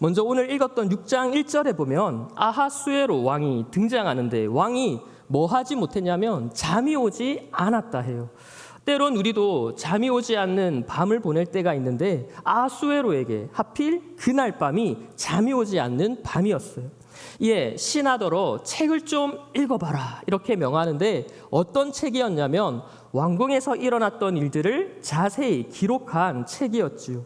먼저 오늘 읽었던 6장 1절에 보면 아하수에로 왕이 등장하는데 왕이 뭐 하지 못했냐면 잠이 오지 않았다 해요. 때론 우리도 잠이 오지 않는 밤을 보낼 때가 있는데 아하수에로에게 하필 그날 밤이 잠이 오지 않는 밤이었어요. 예, 신하더러 책을 좀 읽어봐라 이렇게 명하는데 어떤 책이었냐면 왕궁에서 일어났던 일들을 자세히 기록한 책이었지요.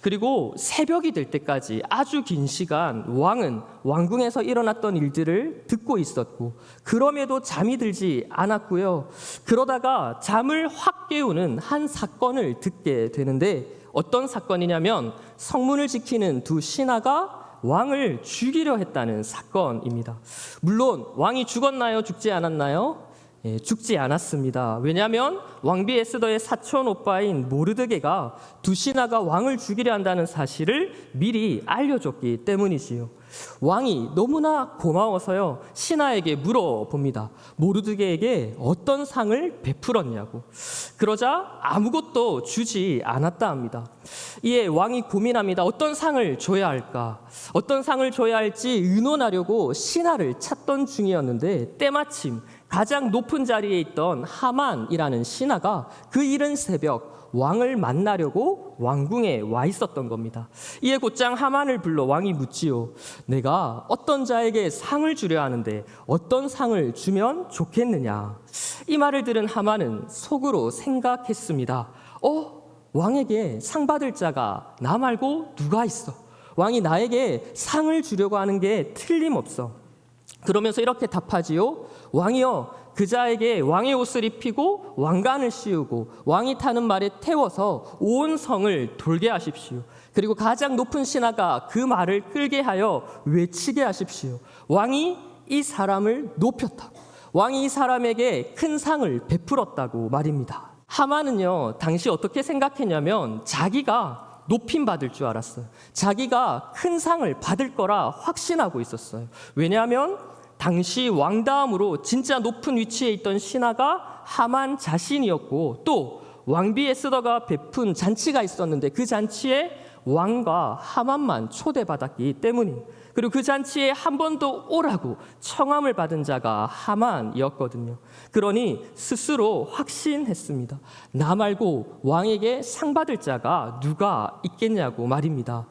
그리고 새벽이 될 때까지 아주 긴 시간 왕은 왕궁에서 일어났던 일들을 듣고 있었고 그럼에도 잠이 들지 않았고요. 그러다가 잠을 확 깨우는 한 사건을 듣게 되는데 어떤 사건이냐면 성문을 지키는 두 신하가 왕을 죽이려 했다는 사건입니다. 물론 왕이 죽었나요? 죽지 않았나요? 예, 죽지 않았습니다. 왜냐하면 왕비 에스더의 사촌 오빠인 모르드게가 두 신하가 왕을 죽이려 한다는 사실을 미리 알려줬기 때문이지요. 왕이 너무나 고마워서요 신하에게 물어봅니다. 모르드게에게 어떤 상을 베풀었냐고. 그러자 아무것도 주지 않았다 합니다. 이에 왕이 고민합니다. 어떤 상을 줘야 할까? 어떤 상을 줘야 할지 의논하려고 신하를 찾던 중이었는데 때마침 가장 높은 자리에 있던 하만이라는 신하가 그 이른 새벽 왕을 만나려고 왕궁에 와 있었던 겁니다. 이에 곧장 하만을 불러 왕이 묻지요. 내가 어떤 자에게 상을 주려 하는데 어떤 상을 주면 좋겠느냐. 이 말을 들은 하만은 속으로 생각했습니다. 어? 왕에게 상 받을 자가 나 말고 누가 있어? 왕이 나에게 상을 주려고 하는 게 틀림없어. 그러면서 이렇게 답하지요. 왕이여 그 자에게 왕의 옷을 입히고 왕관을 씌우고 왕이 타는 말에 태워서 온 성을 돌게 하십시오. 그리고 가장 높은 신하가 그 말을 끌게 하여 외치게 하십시오. 왕이 이 사람을 높였다고. 왕이 이 사람에게 큰 상을 베풀었다고 말입니다. 하만은요, 당시 어떻게 생각했냐면 자기가 높임 받을 줄 알았어요. 자기가 큰 상을 받을 거라 확신하고 있었어요. 왜냐하면 당시 왕 다음으로 진짜 높은 위치에 있던 신하가 하만 자신이었고 또 왕비 에스더가 베푼 잔치가 있었는데 그 잔치에 왕과 하만만 초대받았기 때문이 그리고 그 잔치에 한번더 오라고 청함을 받은 자가 하만이었거든요. 그러니 스스로 확신했습니다. 나 말고 왕에게 상 받을 자가 누가 있겠냐고 말입니다.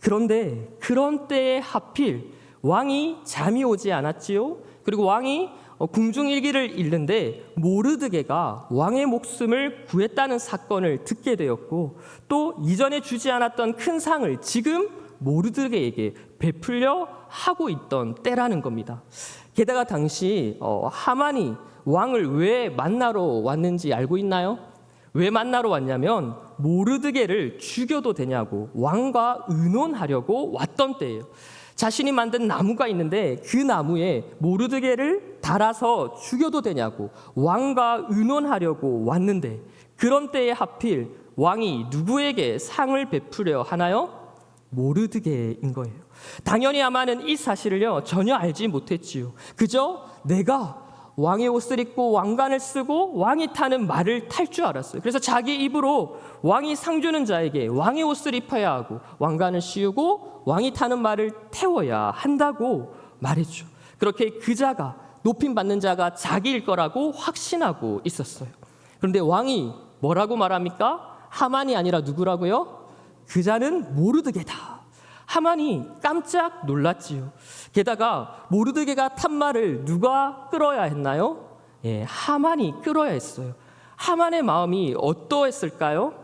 그런데 그런 때에 하필 왕이 잠이 오지 않았지요. 그리고 왕이 어, 궁중 일기를 읽는데 모르드게가 왕의 목숨을 구했다는 사건을 듣게 되었고 또 이전에 주지 않았던 큰 상을 지금 모르드게에게 베풀려 하고 있던 때라는 겁니다. 게다가 당시 어, 하만이 왕을 왜 만나러 왔는지 알고 있나요? 왜 만나러 왔냐면 모르드게를 죽여도 되냐고 왕과 의논하려고 왔던 때예요. 자신이 만든 나무가 있는데 그 나무에 모르드게를 달아서 죽여도 되냐고 왕과 의논하려고 왔는데 그런 때에 하필 왕이 누구에게 상을 베푸려 하나요? 모르드게인 거예요. 당연히 아마는 이 사실을요 전혀 알지 못했지요. 그저 내가 왕의 옷을 입고 왕관을 쓰고 왕이 타는 말을 탈 줄 알았어요. 그래서 자기 입으로 왕이 상 주는 자에게 왕의 옷을 입어야 하고 왕관을 씌우고 왕이 타는 말을 태워야 한다고 말했죠. 그렇게 그 자가 높임 받는 자가 자기일 거라고 확신하고 있었어요. 그런데 왕이 뭐라고 말합니까? 하만이 아니라 누구라고요? 그 자는 모르드게다. 하만이 깜짝 놀랐지요. 게다가 모르드게가 탄 말을 누가 끌어야 했나요? 예, 하만이 끌어야 했어요. 하만의 마음이 어떠했을까요?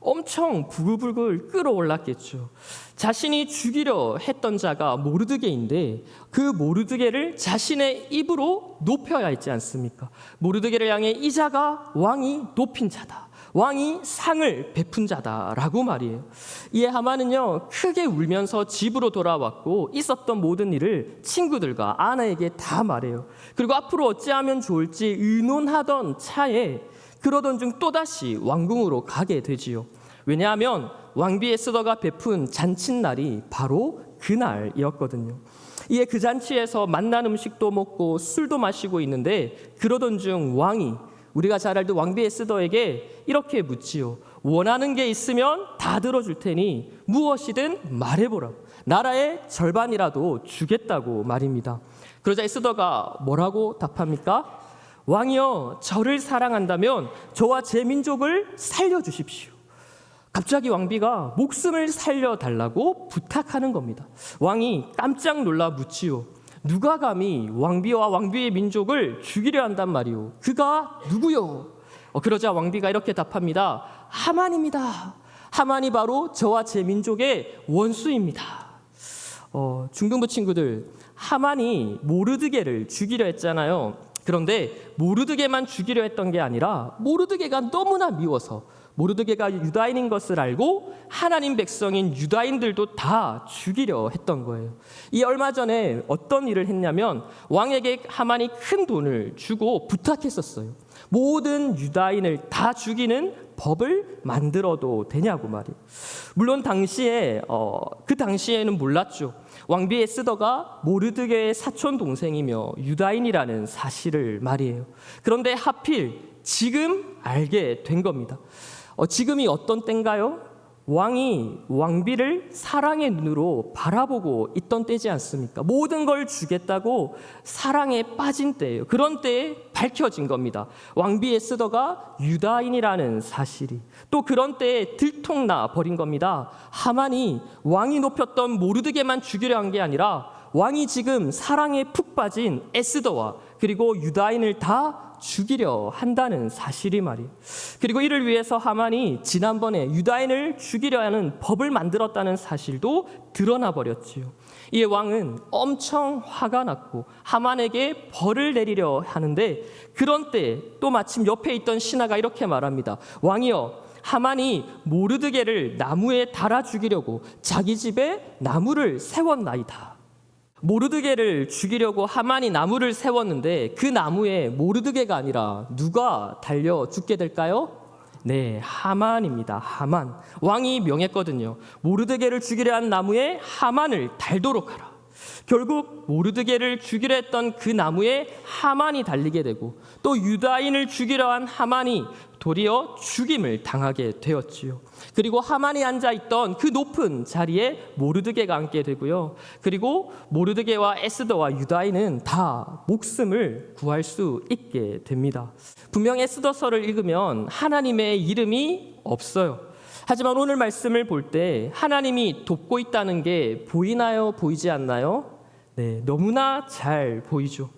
엄청 부글부글 끓어올랐겠죠. 자신이 죽이려 했던 자가 모르드게인데 그 모르드게를 자신의 입으로 높여야 했지 않습니까? 모르드게를 향해 이 자가 왕이 높인 자다. 왕이 상을 베푼 자다라고 말이에요. 이에 하만은요 크게 울면서 집으로 돌아왔고 있었던 모든 일을 친구들과 아내에게 다 말해요. 그리고 앞으로 어찌하면 좋을지 의논하던 차에 그러던 중 또다시 왕궁으로 가게 되지요. 왜냐하면 왕비 에스더가 베푼 잔칫날이 바로 그날이었거든요. 이에 그 잔치에서 만난 음식도 먹고 술도 마시고 있는데 그러던 중 왕이 우리가 잘 알던 왕비 에스더에게 이렇게 묻지요. 원하는 게 있으면 다 들어줄 테니 무엇이든 말해보라. 나라의 절반이라도 주겠다고 말입니다. 그러자 에스더가 뭐라고 답합니까? 왕이여, 저를 사랑한다면 저와 제 민족을 살려주십시오. 갑자기 왕비가 목숨을 살려달라고 부탁하는 겁니다. 왕이 깜짝 놀라 묻지요. 누가 감히 왕비와 왕비의 민족을 죽이려 한단 말이오. 그가 누구요? 어, 그러자 왕비가 이렇게 답합니다. 하만입니다. 하만이 바로 저와 제 민족의 원수입니다. 어, 중등부 친구들, 하만이 모르드게를 죽이려 했잖아요. 그런데 모르드게만 죽이려 했던 게 아니라 모르드게가 너무나 미워서 모르드게가 유다인인 것을 알고 하나님 백성인 유다인들도 다 죽이려 했던 거예요. 이 얼마 전에 어떤 일을 했냐면 왕에게 하만이 큰 돈을 주고 부탁했었어요. 모든 유다인을 다 죽이는 법을 만들어도 되냐고 말이에요. 물론 당시에 어, 그 당시에는 몰랐죠. 왕비 에스더가 모르드게의 사촌 동생이며 유다인이라는 사실을 말이에요. 그런데 하필 지금 알게 된 겁니다. 어, 지금이 어떤 때인가요? 왕이 왕비를 사랑의 눈으로 바라보고 있던 때지 않습니까? 모든 걸 주겠다고 사랑에 빠진 때예요. 그런 때에 밝혀진 겁니다. 왕비 에스더가 유다인이라는 사실이 또 그런 때에 들통나 버린 겁니다. 하만이 왕이 높였던 모르드게만 죽이려 한 게 아니라 왕이 지금 사랑에 푹 빠진 에스더와 그리고 유다인을 다 죽이려 한다는 사실이 말이에요. 그리고 이를 위해서 하만이 지난번에 유다인을 죽이려 하는 법을 만들었다는 사실도 드러나 버렸지요. 이에 왕은 엄청 화가 났고 하만에게 벌을 내리려 하는데 그런 때 또 마침 옆에 있던 신하가 이렇게 말합니다. 왕이여 하만이 모르드게를 나무에 달아 죽이려고 자기 집에 나무를 세웠나이다. 모르드게를 죽이려고 하만이 나무를 세웠는데 그 나무에 모르드게가 아니라 누가 달려 죽게 될까요? 네, 하만입니다. 하만. 왕이 명했거든요. 모르드게를 죽이려 한 나무에 하만을 달도록 하라. 결국 모르드게를 죽이려 했던 그 나무에 하만이 달리게 되고 또 유다인을 죽이려 한 하만이 도리어 죽임을 당하게 되었지요. 그리고 하만이 앉아 있던 그 높은 자리에 모르드게가 앉게 되고요. 그리고 모르드게와 에스더와 유다인은 다 목숨을 구할 수 있게 됩니다. 분명 에스더서를 읽으면 하나님의 이름이 없어요. 하지만 오늘 말씀을 볼 때 하나님이 돕고 있다는 게 보이나요? 보이지 않나요? 네, 너무나 잘 보이죠.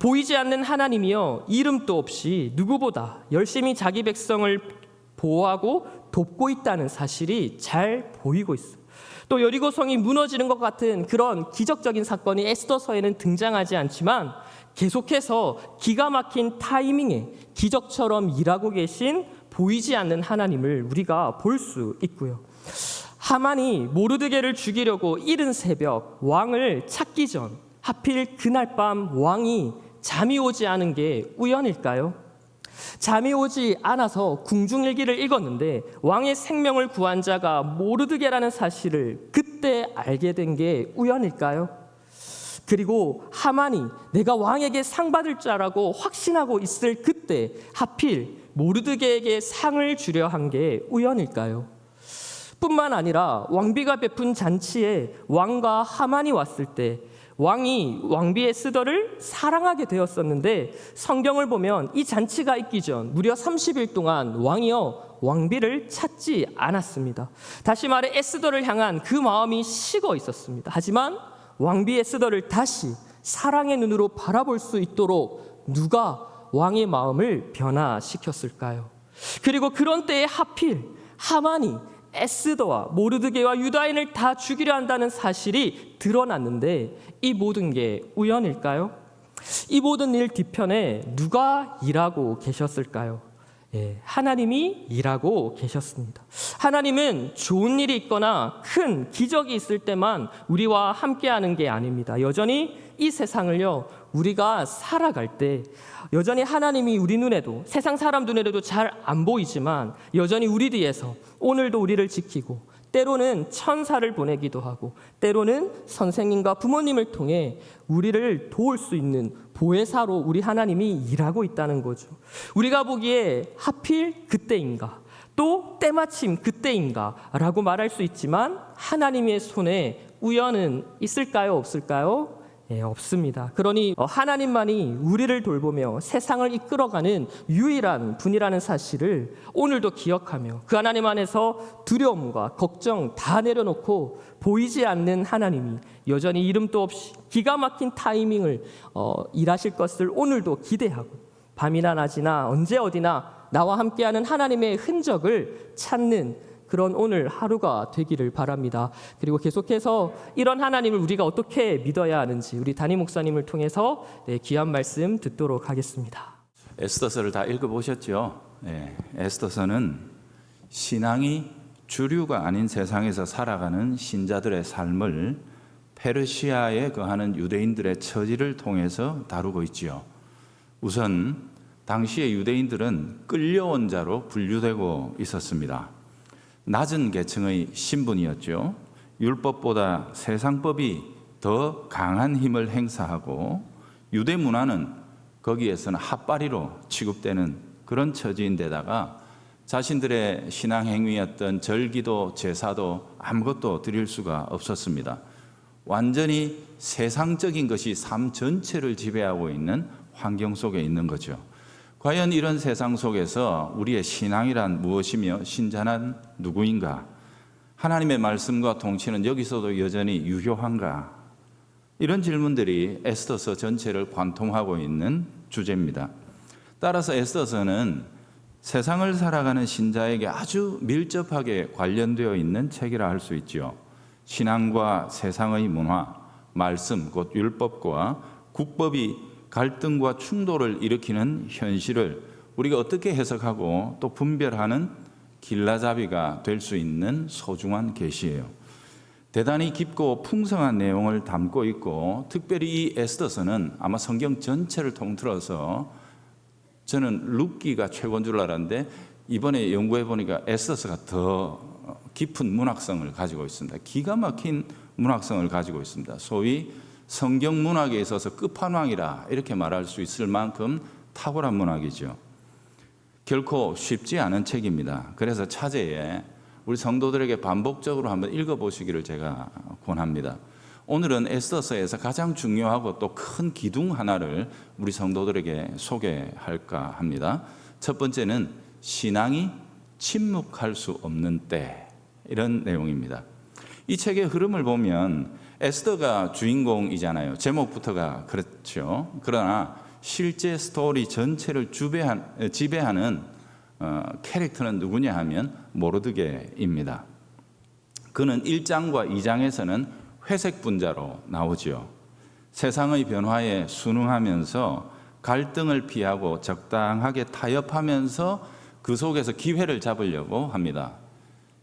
보이지 않는 하나님이요 이름도 없이 누구보다 열심히 자기 백성을 보호하고 돕고 있다는 사실이 잘 보이고 있어요. 또 여리고성이 무너지는 것 같은 그런 기적적인 사건이 에스더서에는 등장하지 않지만 계속해서 기가 막힌 타이밍에 기적처럼 일하고 계신 보이지 않는 하나님을 우리가 볼 수 있고요. 하만이 모르드게를 죽이려고 이른 새벽 왕을 찾기 전 하필 그날 밤 왕이 잠이 오지 않은 게 우연일까요? 잠이 오지 않아서 궁중일기를 읽었는데 왕의 생명을 구한 자가 모르드게라는 사실을 그때 알게 된 게 우연일까요? 그리고 하만이 내가 왕에게 상 받을 자라고 확신하고 있을 그때 하필 모르드게에게 상을 주려 한 게 우연일까요? 뿐만 아니라 왕비가 베푼 잔치에 왕과 하만이 왔을 때 왕이 왕비 에스더를 사랑하게 되었었는데 성경을 보면 이 잔치가 있기 전 무려 30일 동안 왕이여 왕비를 찾지 않았습니다. 다시 말해 에스더를 향한 그 마음이 식어 있었습니다. 하지만 왕비 에스더를 다시 사랑의 눈으로 바라볼 수 있도록 누가 왕의 마음을 변화시켰을까요? 그리고 그런 때에 하필 하만이 에스더와 모르드게와 유다인을 다 죽이려 한다는 사실이 드러났는데 이 모든 게 우연일까요? 이 모든 일 뒤편에 누가 일하고 계셨을까요? 예, 하나님이 일하고 계셨습니다. 하나님은 좋은 일이 있거나 큰 기적이 있을 때만 우리와 함께하는 게 아닙니다. 여전히 이 세상을요 우리가 살아갈 때 여전히 하나님이 우리 눈에도 세상 사람 눈에도 잘 안 보이지만 여전히 우리 뒤에서 오늘도 우리를 지키고 때로는 천사를 보내기도 하고 때로는 선생님과 부모님을 통해 우리를 도울 수 있는 보혜사로 우리 하나님이 일하고 있다는 거죠. 우리가 보기에 하필 그때인가 또 때마침 그때인가라고 말할 수 있지만 하나님의 손에 우연은 있을까요, 없을까요? 예, 없습니다. 그러니 어, 하나님만이 우리를 돌보며 세상을 이끌어가는 유일한 분이라는 사실을 오늘도 기억하며 그 하나님 안에서 두려움과 걱정 다 내려놓고 보이지 않는 하나님이 여전히 이름도 없이 기가 막힌 타이밍을 어, 일하실 것을 오늘도 기대하고 밤이나 낮이나 언제 어디나 나와 함께하는 하나님의 흔적을 찾는 그런 오늘 하루가 되기를 바랍니다. 그리고 계속해서 이런 하나님을 우리가 어떻게 믿어야 하는지 우리 담임 목사님을 통해서 네, 귀한 말씀 듣도록 하겠습니다. 에스더서를 다 읽어보셨죠? 예, 에스더서는 신앙이 주류가 아닌 세상에서 살아가는 신자들의 삶을 페르시아에 거하는 유대인들의 처지를 통해서 다루고 있지요. 우선 당시의 유대인들은 끌려온 자로 분류되고 있었습니다. 낮은 계층의 신분이었죠. 율법보다 세상법이 더 강한 힘을 행사하고 유대 문화는 거기에서는 핫바리로 취급되는 그런 처지인데다가 자신들의 신앙 행위였던 절기도 제사도 아무것도 드릴 수가 없었습니다. 완전히 세상적인 것이 삶 전체를 지배하고 있는 환경 속에 있는 거죠. 과연 이런 세상 속에서 우리의 신앙이란 무엇이며 신자는 누구인가? 하나님의 말씀과 통치는 여기서도 여전히 유효한가? 이런 질문들이 에스더서 전체를 관통하고 있는 주제입니다. 따라서 에스더서는 세상을 살아가는 신자에게 아주 밀접하게 관련되어 있는 책이라 할 수 있지요. 신앙과 세상의 문화, 말씀 곧 율법과 국법이 갈등과 충돌을 일으키는 현실을 우리가 어떻게 해석하고 또 분별하는 길라잡이가 될 수 있는 소중한 계시예요. 대단히 깊고 풍성한 내용을 담고 있고 특별히 이 에스더서는 아마 성경 전체를 통틀어서 저는 룻기가 최고인 줄 알았는데 이번에 연구해 보니까 에스더서가 더 깊은 문학성을 가지고 있습니다. 기가 막힌 문학성을 가지고 있습니다. 소위 성경 문학에 있어서 끝판왕이라 이렇게 말할 수 있을 만큼 탁월한 문학이죠. 결코 쉽지 않은 책입니다. 그래서 차제에 우리 성도들에게 반복적으로 한번 읽어보시기를 제가 권합니다. 오늘은 에스더서에서 가장 중요하고 또 큰 기둥 하나를 우리 성도들에게 소개할까 합니다. 첫 번째는 신앙이 침묵할 수 없는 때 이런 내용입니다. 이 책의 흐름을 보면 에스더가 주인공이잖아요. 제목부터가 그렇죠. 그러나 실제 스토리 전체를 주배한, 지배하는 어, 캐릭터는 누구냐 하면 모르드게입니다. 그는 1장과 2장에서는 회색 분자로 나오지요. 세상의 변화에 순응하면서 갈등을 피하고 적당하게 타협하면서 그 속에서 기회를 잡으려고 합니다.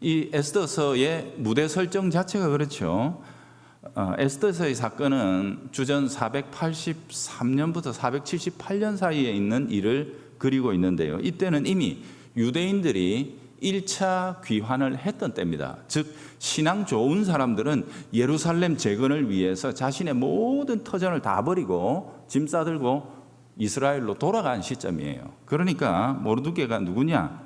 이 에스더서의 무대 설정 자체가 그렇죠. 어, 에스더서의 사건은 주전 483년부터 478년 사이에 있는 일을 그리고 있는데요. 이때는 이미 유대인들이 1차 귀환을 했던 때입니다. 즉 신앙 좋은 사람들은 예루살렘 재건을 위해서 자신의 모든 터전을 다 버리고 짐 싸들고 이스라엘로 돌아간 시점이에요. 그러니까 모르드게가 누구냐?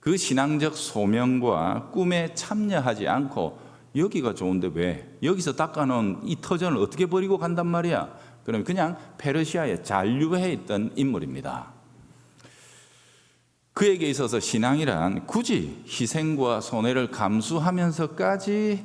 그 신앙적 소명과 꿈에 참여하지 않고 여기가 좋은데 왜 여기서 닦아놓은 이 터전을 어떻게 버리고 간단 말이야? 그럼 그냥 페르시아에 잔류해 있던 인물입니다. 그에게 있어서 신앙이란 굳이 희생과 손해를 감수하면서까지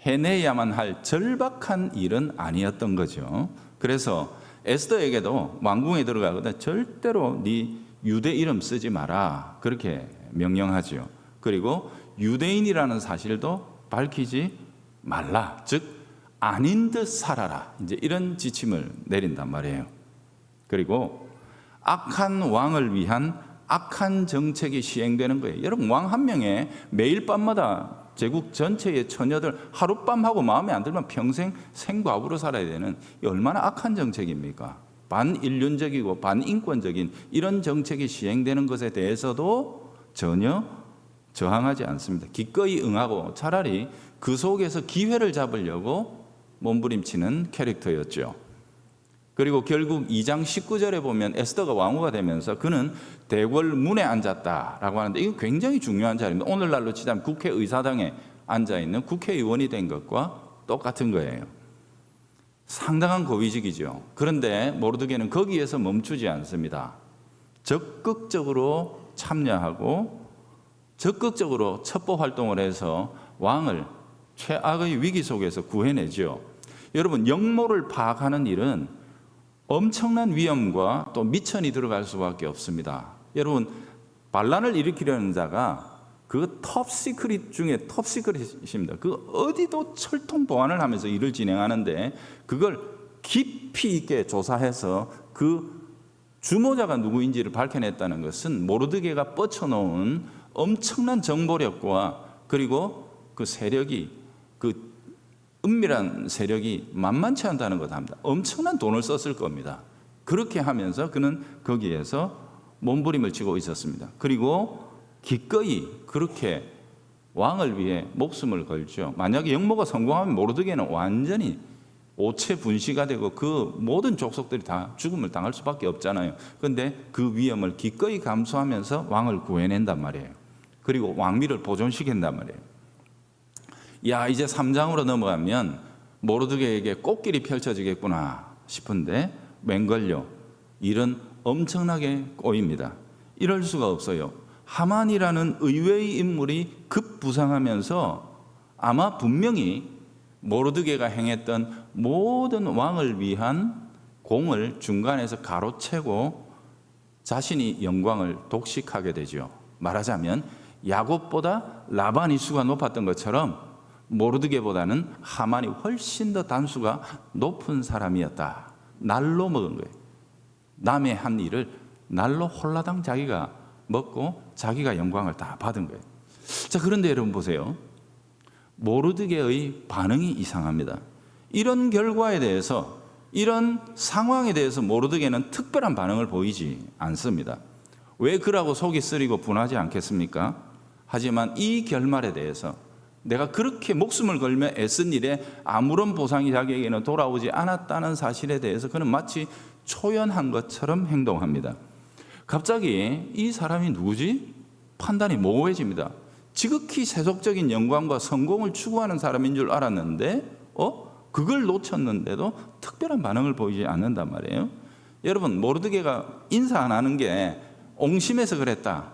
해내야만 할 절박한 일은 아니었던 거죠. 그래서 에스더에게도 왕궁에 들어가거든 절대로 네 유대 이름 쓰지 마라 그렇게 명령하죠. 그리고 유대인이라는 사실도 밝히지 말라. 즉 아닌 듯 살아라. 이제 이런 지침을 내린단 말이에요. 그리고 악한 왕을 위한 악한 정책이 시행되는 거예요. 여러분 왕 한 명에 매일 밤마다 제국 전체의 처녀들 하룻밤하고 마음에 안 들면 평생 생과부로 살아야 되는 얼마나 악한 정책입니까? 반인륜적이고 반인권적인 이런 정책이 시행되는 것에 대해서도 전혀 저항하지 않습니다. 기꺼이 응하고 차라리 그 속에서 기회를 잡으려고 몸부림치는 캐릭터였죠. 그리고 결국 2장 19절에 보면 에스더가 왕후가 되면서 그는 대궐 문에 앉았다라고 하는데 이거 굉장히 중요한 자리입니다. 오늘날로 치자면 국회의사당에 앉아 있는 국회의원이 된 것과 똑같은 거예요. 상당한 고위직이죠. 그런데 모르드게는 거기에서 멈추지 않습니다. 적극적으로 참여하고 적극적으로 첩보 활동을 해서 왕을 최악의 위기 속에서 구해내죠. 여러분 영모를 파악하는 일은 엄청난 위험과 또 미천이 들어갈 수밖에 없습니다. 여러분 반란을 일으키려는 자가 그 톱 시크릿 중에 톱 시크릿입니다. 그 어디도 철통 보안을 하면서 일을 진행하는데 그걸 깊이 있게 조사해서 그 주모자가 누구인지를 밝혀냈다는 것은 모르드게가 뻗쳐놓은 엄청난 정보력과 그리고 그 세력이 그 은밀한 세력이 만만치 않다는 것을 합니다. 엄청난 돈을 썼을 겁니다. 그렇게 하면서 그는 거기에서 몸부림을 치고 있었습니다. 그리고 기꺼이 그렇게 왕을 위해 목숨을 걸죠. 만약에 영모가 성공하면 모르드게는 완전히 오체 분시가 되고 그 모든 족속들이 다 죽음을 당할 수밖에 없잖아요. 그런데 그 위험을 기꺼이 감수하면서 왕을 구해낸단 말이에요. 그리고 왕위를 보존시킨단 말이에요. 야, 이제 3장으로 넘어가면 모르드게에게 꽃길이 펼쳐지겠구나 싶은데 맹걸요. 일은 엄청나게 꼬입니다. 이럴 수가 없어요. 하만이라는 의외의 인물이 급부상하면서 아마 분명히 모르드게가 행했던 모든 왕을 위한 공을 중간에서 가로채고 자신이 영광을 독식하게 되죠. 말하자면 야곱보다 라반이 수가 높았던 것처럼 모르드게보다는 하만이 훨씬 더 단수가 높은 사람이었다. 날로 먹은 거예요. 남의 한 일을 날로 홀라당 자기가 먹고 자기가 영광을 다 받은 거예요. 자, 그런데 여러분 보세요. 모르드게의 반응이 이상합니다. 이런 결과에 대해서 이런 상황에 대해서 모르드게는 특별한 반응을 보이지 않습니다. 왜 그라고 속이 쓰리고 분하지 않겠습니까? 하지만 이 결말에 대해서 내가 그렇게 목숨을 걸며 애쓴 일에 아무런 보상이 자기에게는 돌아오지 않았다는 사실에 대해서 그는 마치 초연한 것처럼 행동합니다. 갑자기 이 사람이 누구지? 판단이 모호해집니다. 지극히 세속적인 영광과 성공을 추구하는 사람인 줄 알았는데, 어? 그걸 놓쳤는데도 특별한 반응을 보이지 않는단 말이에요. 여러분, 모르드게가 인사 안 하는 게 옹심해서 그랬다.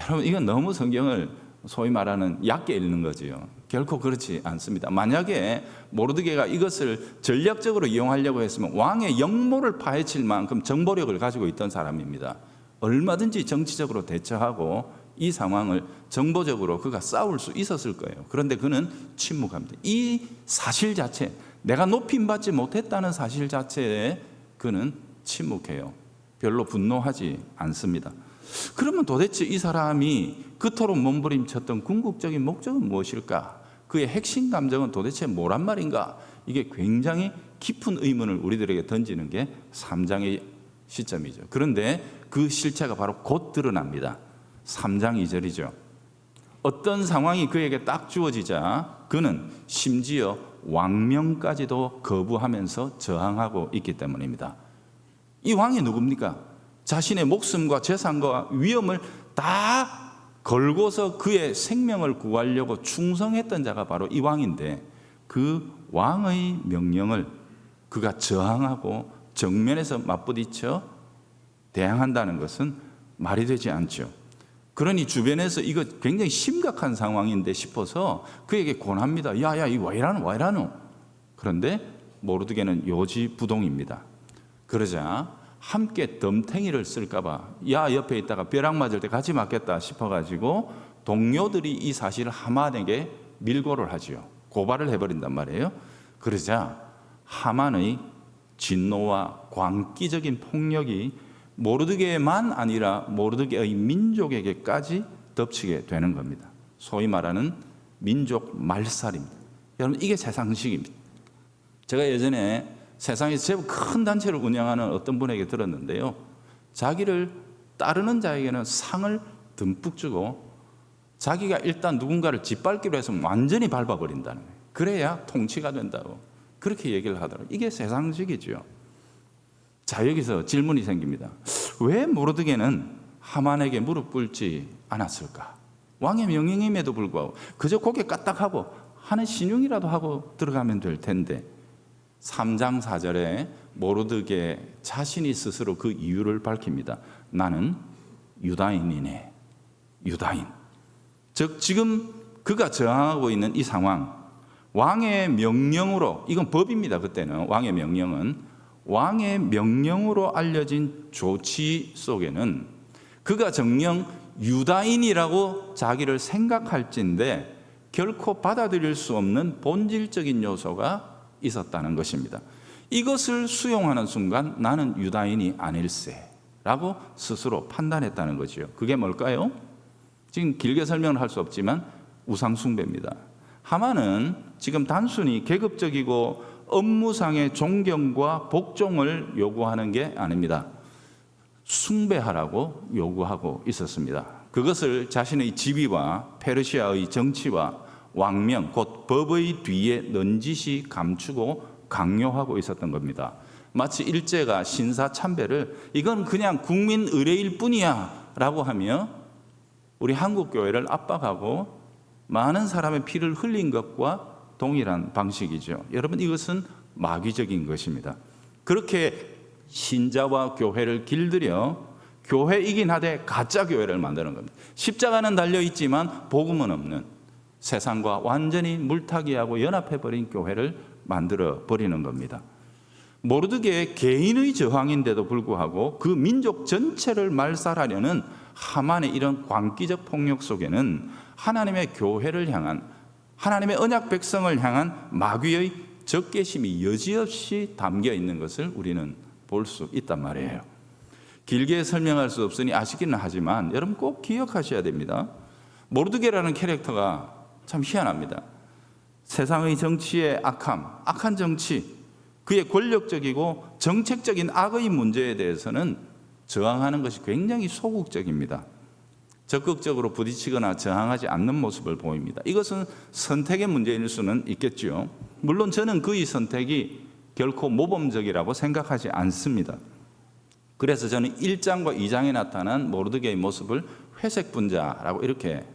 여러분, 이건 너무 성경을 소위 말하는 얕게 읽는 거지요. 결코 그렇지 않습니다. 만약에 모르드게가 이것을 전략적으로 이용하려고 했으면 왕의 영모를 파헤칠 만큼 정보력을 가지고 있던 사람입니다. 얼마든지 정치적으로 대처하고 이 상황을 정보적으로 그가 싸울 수 있었을 거예요. 그런데 그는 침묵합니다. 이 사실 자체, 내가 높임받지 못했다는 사실 자체에 그는 침묵해요. 별로 분노하지 않습니다. 그러면 도대체 이 사람이 그토록 몸부림쳤던 궁극적인 목적은 무엇일까? 그의 핵심 감정은 도대체 뭐란 말인가? 이게 굉장히 깊은 의문을 우리들에게 던지는 게 3장의 시점이죠. 그런데 그 실체가 바로 곧 드러납니다. 3장 2절이죠. 어떤 상황이 그에게 딱 주어지자 그는 심지어 왕명까지도 거부하면서 저항하고 있기 때문입니다. 이 왕이 누굽니까? 자신의 목숨과 재산과 위험을 다 걸고서 그의 생명을 구하려고 충성했던 자가 바로 이 왕인데 그 왕의 명령을 그가 저항하고 정면에서 맞부딪혀 대항한다는 것은 말이 되지 않죠. 그러니 주변에서 이거 굉장히 심각한 상황인데 싶어서 그에게 권합니다. 야 야 이 와이라노 와이라노. 그런데 모르드게는 요지부동입니다. 그러자 함께 덤탱이를 쓸까봐 야 옆에 있다가 벼락 맞을 때 같이 맞겠다 싶어가지고 동료들이 이 사실을 하만에게 밀고를 하지요. 고발을 해버린단 말이에요. 그러자 하만의 진노와 광기적인 폭력이 모르드게만 아니라 모르드게의 민족에게까지 덮치게 되는 겁니다. 소위 말하는 민족 말살입니다. 여러분 이게 세상식입니다. 제가 예전에 세상에서 제법 큰 단체를 운영하는 어떤 분에게 들었는데요. 자기를 따르는 자에게는 상을 듬뿍 주고 자기가 일단 누군가를 짓밟기로 해서 완전히 밟아버린다는 거예요. 그래야 통치가 된다고. 그렇게 얘기를 하더라고요. 이게 세상식이죠. 자 여기서 질문이 생깁니다. 왜 모르드게는 하만에게 무릎 꿇지 않았을까? 왕의 명령임에도 불구하고 그저 고개 까딱하고 하는 신용이라도 하고 들어가면 될 텐데 3장 4절에 모르드게 자신이 스스로 그 이유를 밝힙니다. 나는 유다인이네. 유다인. 즉 지금 그가 저항하고 있는 이 상황 왕의 명령으로 이건 법입니다. 그때는 왕의 명령은 왕의 명령으로 알려진 조치 속에는 그가 정령 유다인이라고 자기를 생각할진데 결코 받아들일 수 없는 본질적인 요소가 있었다는 것입니다. 이것을 수용하는 순간 나는 유다인이 아닐세라고 스스로 판단했다는 거지요. 그게 뭘까요? 지금 길게 설명을 할 수 없지만 우상숭배입니다. 하만은 지금 단순히 계급적이고 업무상의 존경과 복종을 요구하는 게 아닙니다. 숭배하라고 요구하고 있었습니다. 그것을 자신의 지위와 페르시아의 정치와 왕명, 곧 법의 뒤에 넌지시 감추고 강요하고 있었던 겁니다. 마치 일제가 신사 참배를 이건 그냥 국민 의례일 뿐이야 라고 하며 우리 한국 교회를 압박하고 많은 사람의 피를 흘린 것과 동일한 방식이죠. 여러분 이것은 마귀적인 것입니다. 그렇게 신자와 교회를 길들여 교회이긴 하되 가짜 교회를 만드는 겁니다. 십자가는 달려 있지만 복음은 없는 세상과 완전히 물타기하고 연합해 버린 교회를 만들어 버리는 겁니다. 모르드게 개인의 저항인데도 불구하고 그 민족 전체를 말살하려는 하만의 이런 광기적 폭력 속에는 하나님의 교회를 향한 하나님의 언약 백성을 향한 마귀의 적개심이 여지없이 담겨 있는 것을 우리는 볼 수 있단 말이에요. 길게 설명할 수 없으니 아시기는 하지만 여러분 꼭 기억하셔야 됩니다. 모르드게라는 캐릭터가 참 희한합니다. 세상의 정치의 악함, 악한 정치, 그의 권력적이고 정책적인 악의 문제에 대해서는 저항하는 것이 굉장히 소극적입니다. 적극적으로 부딪히거나 저항하지 않는 모습을 보입니다. 이것은 선택의 문제일 수는 있겠지요. 물론 저는 그의 선택이 결코 모범적이라고 생각하지 않습니다. 그래서 저는 1장과 2장에 나타난 모르드게의 모습을 회색 분자라고 이렇게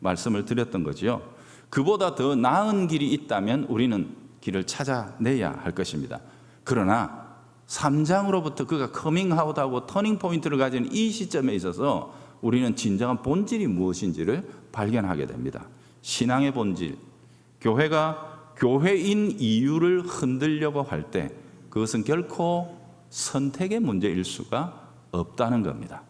말씀을 드렸던 거지요. 그보다 더 나은 길이 있다면 우리는 길을 찾아내야 할 것입니다. 그러나 3장으로부터 그가 커밍아웃하고 터닝 포인트를 가진 이 시점에 있어서 우리는 진정한 본질이 무엇인지를 발견하게 됩니다. 신앙의 본질, 교회가 교회인 이유를 흔들려고 할 때 그것은 결코 선택의 문제일 수가 없다는 겁니다.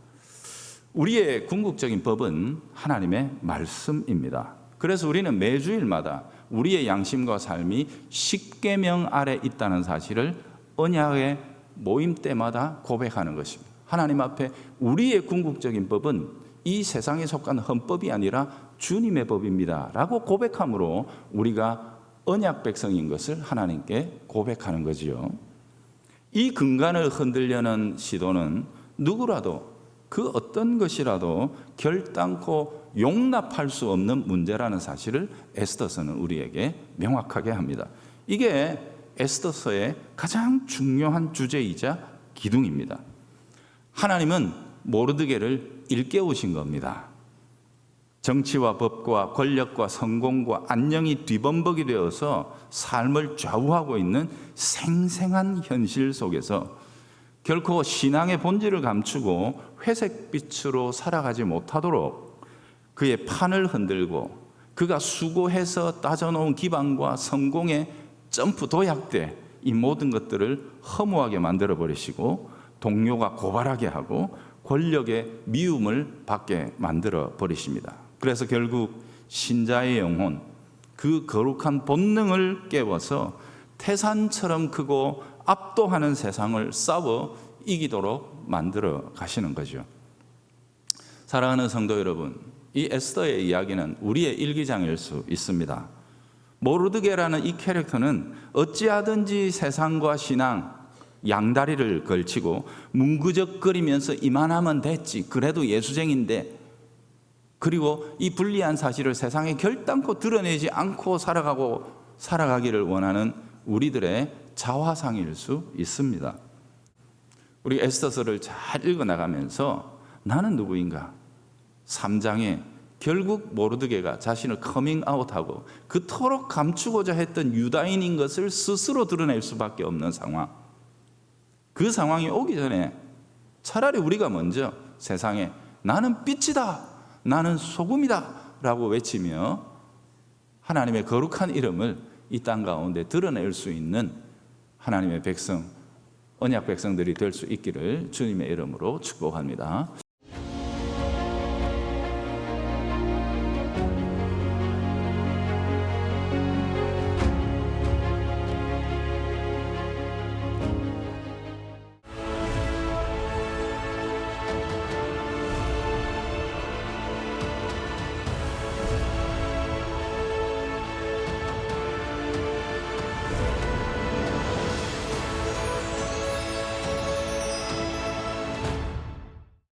우리의 궁극적인 법은 하나님의 말씀입니다. 그래서 우리는 매주일마다 우리의 양심과 삶이 십계명 아래 있다는 사실을 언약의 모임 때마다 고백하는 것입니다. 하나님 앞에 우리의 궁극적인 법은 이 세상에 속한 헌법이 아니라 주님의 법입니다 라고 고백함으로 우리가 언약 백성인 것을 하나님께 고백하는 거지요. 이 근간을 흔들려는 시도는 누구라도 그 어떤 것이라도 결단코 용납할 수 없는 문제라는 사실을 에스더서는 우리에게 명확하게 합니다. 이게 에스더서의 가장 중요한 주제이자 기둥입니다. 하나님은 모르드게를 일깨우신 겁니다. 정치와 법과 권력과 성공과 안녕이 뒤범벅이 되어서 삶을 좌우하고 있는 생생한 현실 속에서 결코 신앙의 본질을 감추고 회색빛으로 살아가지 못하도록 그의 판을 흔들고 그가 수고해서 따져놓은 기반과 성공의 점프 도약대 이 모든 것들을 허무하게 만들어 버리시고 동료가 고발하게 하고 권력의 미움을 받게 만들어 버리십니다. 그래서 결국 신자의 영혼 그 거룩한 본능을 깨워서 태산처럼 크고 압도하는 세상을 싸워 이기도록 만들어 가시는 거죠. 사랑하는 성도 여러분, 이 에스더의 이야기는 우리의 일기장일 수 있습니다. 모르드게라는 이 캐릭터는 어찌하든지 세상과 신앙 양다리를 걸치고 뭉그적거리면서 이만하면 됐지. 그래도 예수쟁인데. 그리고 이 불리한 사실을 세상에 결단코 드러내지 않고 살아가고 살아가기를 원하는 우리들의 자화상일 수 있습니다. 우리 에스더서를 잘 읽어 나가면서 나는 누구인가? 3장에 결국 모르드게가 자신을 커밍아웃하고 그토록 감추고자 했던 유다인인 것을 스스로 드러낼 수밖에 없는 상황. 그 상황이 오기 전에 차라리 우리가 먼저 세상에 나는 빛이다, 나는 소금이다 라고 외치며 하나님의 거룩한 이름을 이 땅 가운데 드러낼 수 있는 하나님의 백성, 언약 백성들이 될 수 있기를 주님의 이름으로 축복합니다.